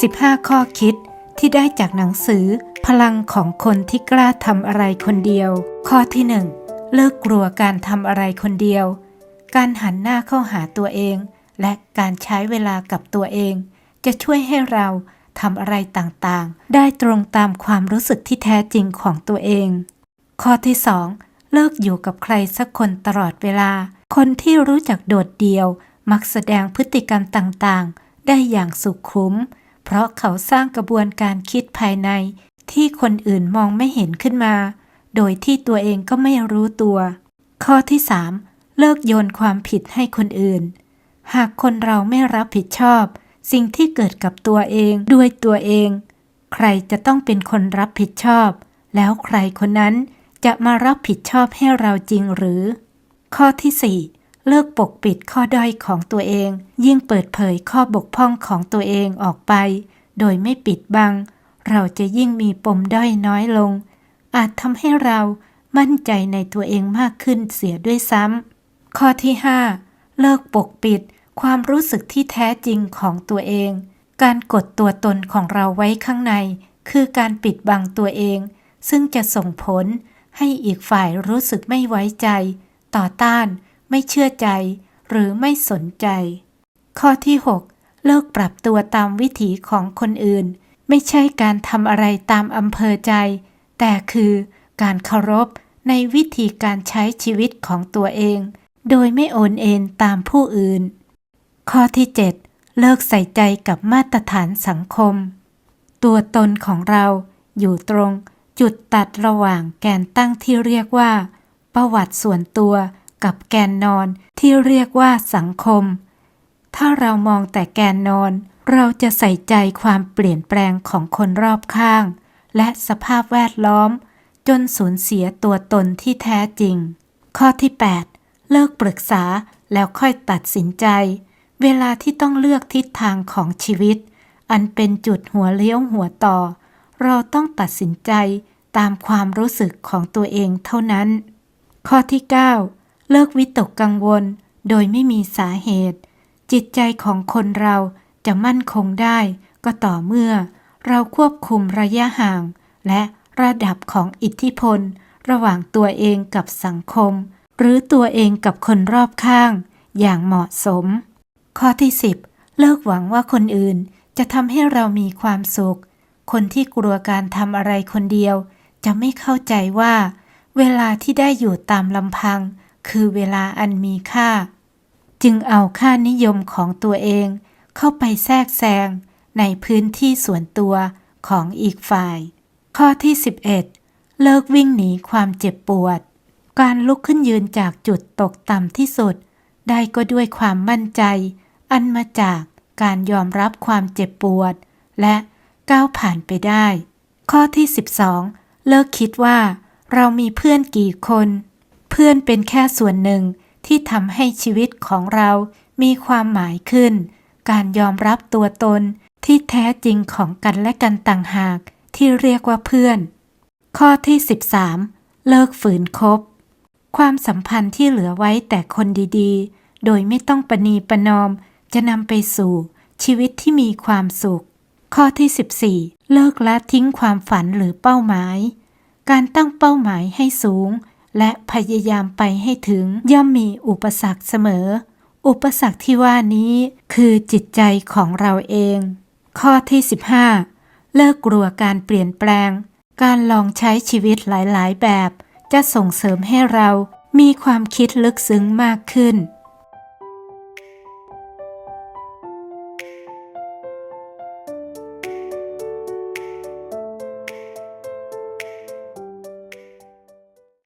15 ข้อคิดที่ได้จากหนังสือ พลังของคนที่กล้าทำอะไรคนเดียว ข้อที่ 1 เลิกกลัวการทำอะไรคนเดียว การหันหน้าเข้าหาตัวเอง และการใช้เวลากับตัวเอง จะช่วยให้เราทำอะไรต่างๆ ได้ตรงตามความรู้สึกที่แท้จริงของตัวเอง ข้อที่2เลิกอยู่กับใครสักคนตลอดเวลา คนที่รู้จักโดดเดี่ยว มักแสดงพฤติกรรมต่างๆ ได้อย่างสุขุม เพราะเขาสร้างกระบวนการคิดภายในที่คนอื่นมองไม่เห็นขึ้นมา โดยที่ตัวเองก็ไม่รู้ตัว ข้อที่ 3 เลิกโยนความผิดให้คนอื่น หากคนเราไม่รับผิดชอบ สิ่งที่เกิดกับตัวเองด้วยตัวเอง ใครจะต้องเป็นคนรับผิดชอบ แล้วใครคนนั้นจะมารับผิดชอบให้เราจริงหรือ ข้อที่ 4 เลิกปกปิดข้อด้อยของตัวเอง ยิ่งเปิดเผยข้อบกพร่องของตัวเองออกไป โดยไม่ปิดบัง เราจะยิ่งมีปมด้อยน้อยลง อาจทำให้เรามั่นใจในตัวเองมากขึ้นเสียด้วยซ้ำ ข้อที่ 5 เลิกปกปิด ความรู้สึกที่แท้จริงของตัวเอง การกดตัวตนของเราไว้ข้างใน คือการปิดบังตัวเอง ซึ่งจะส่งผลให้อีกฝ่ายรู้สึกไม่ไว้ใจ ต่อต้าน ไม่เชื่อใจ หรือไม่สนใจ ข้อที่ 6 เลิกปรับตัวตามวิถีของคนอื่น ไม่ใช่การทำอะไรตามอำเภอใจ แต่คือการเคารพในวิธีการใช้ชีวิตของตัวเอง โดยไม่โอนเอ็นตามผู้อื่น ข้อที่ 7 เลิกใส่ใจกับมาตรฐานสังคม ตัวตนของเราอยู่ตรงจุดตัดระหว่างแกนตั้งที่เรียกว่า ประวัติส่วนตัว กับแกนนอนที่เรียกว่าสังคม ถ้าเรามองแต่แกนนอน เราจะใส่ใจความเปลี่ยนแปลงของคนรอบข้าง และสภาพแวดล้อม จนสูญเสียตัวตนที่แท้จริง ข้อที่ 8 เลิกปรึกษาแล้วค่อยตัดสินใจ เวลาที่ต้องเลือกทิศทางของชีวิต อันเป็นจุดหัวเลี้ยวหัวต่อ เราต้องตัดสินใจตามความรู้สึกของตัวเองเท่านั้น ข้อที่ 9 เลิกวิตกกังวลโดยไม่มีสาเหตุ จิตใจของคนเราจะมั่นคงได้ ก็ต่อเมื่อ เราควบคุมระยะห่าง และระดับของอิทธิพล ระหว่างตัวเองกับสังคม หรือตัวเองกับคนรอบข้าง อย่างเหมาะสม ข้อที่ 10 เลิกหวังว่าคนอื่นจะทำให้เรามีความสุข คนที่กลัวการทำอะไรคนเดียว จะไม่เข้าใจว่า เวลาที่ได้อยู่ตามลำพัง คือเวลาอันมีค่า จึงเอาค่านิยมของตัวเองเข้าไปแทรกแซงในพื้นที่ส่วนตัวของอีกฝ่าย ข้อที่ 11 เลิกวิ่งหนีความเจ็บปวด การลุกขึ้นยืนจากจุดตกต่ำที่สุด ได้ก็ด้วยความมั่นใจ อันมาจากการยอมรับความเจ็บปวด และก้าวผ่านไปได้ ข้อที่ 12 เลิกคิดว่า เรามีเพื่อนกี่คน พื่อนเป็นแค่ส่วนหนึ่งที่ทำให้ชีวิตของเรามีความหมายขึ้น การยอมรับตัวตนที่แท้จริงของกันและกันต่างหากที่เรียกว่าเพื่อน ข้อที่ 13 เลิกฝืนคบ ความสัมพันธ์ที่เหลือไว้แต่คนดีๆ โดยไม่ต้องประนีประนอม จะนำไปสู่ชีวิตที่มีความสุข ข้อที่ 14 เลิกละทิ้งความฝันหรือเป้าหมาย การตั้งเป้าหมายให้สูง และพยายามไปให้ถึงย่อมมีอุปสรรคเสมอ อุปสรรคที่ว่านี้คือจิตใจของเราเอง ข้อที่ 15 เลิกกลัวการเปลี่ยนแปลง การลองใช้ชีวิตหลาย ๆ แบบ จะส่งเสริมให้เรามีความคิดลึกซึ้งมากขึ้น